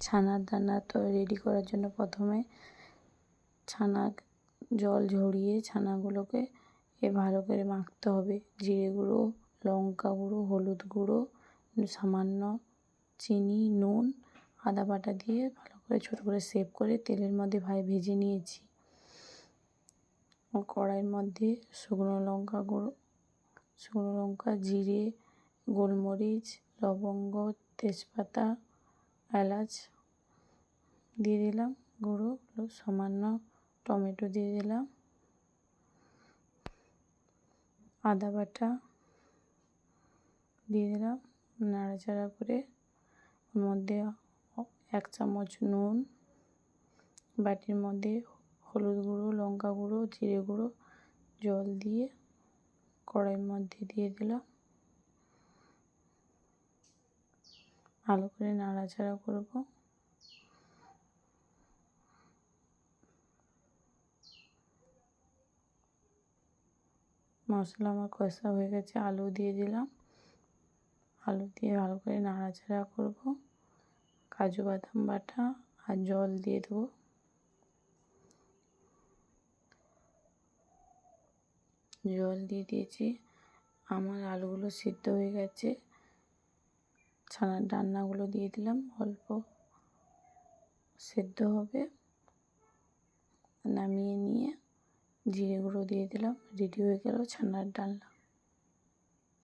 ছানার দানা তো রেডি করার জন্য প্রথমে ছানা জল ঝরিয়ে ছানাগুলোকে এ ভালো করে মাখতে হবে। জিরে গুঁড়ো, লঙ্কা গুঁড়ো, হলুদ গুঁড়ো, সামান্য চিনি, নুন, আদা বাটা দিয়ে ভালো করে ছোটো করে সেভ করে তেলের মধ্যে ভাই ভেজে নিয়েছি। কড়াইয়ের মধ্যে শুকনো লঙ্কা গুঁড়ো, শুকনো লঙ্কা, জিরে, গোলমরিচ, লবঙ্গ, তেজপাতা এলাচ দিয়ে দিলাম, গুঁড়ো সামান্য টমেটো দিয়ে দিলাম, আদা বাটা দিয়ে দিলাম, নাড়াচাড়া করে ওর মধ্যে এক চামচ নুন, বাটির মধ্যে হলুদ গুঁড়ো, লঙ্কা গুঁড়ো, জিরে গুঁড়ো, জল দিয়ে কড়াইয়ের মধ্যে দিয়ে দিলাম। ভালো করে নাড়াচাড়া করব। মশলা আমার কষা হয়ে গেছে, আলু দিয়ে দিলাম। আলু দিয়ে ভালো করে নাড়াচাড়া করব। কাজু বাদাম বাটা আর জল দিয়ে দেবো। জল দিয়ে দিয়েছি। আমার আলুগুলো সিদ্ধ হয়ে গেছে। ছানার ডান্নাগুলো দিয়ে দিলাম। অল্প সেদ্ধ হবে। নামিয়ে নিয়ে জিরেগুলো দিয়ে দিলাম। রেডি হয়ে গেল ছানার ডালনা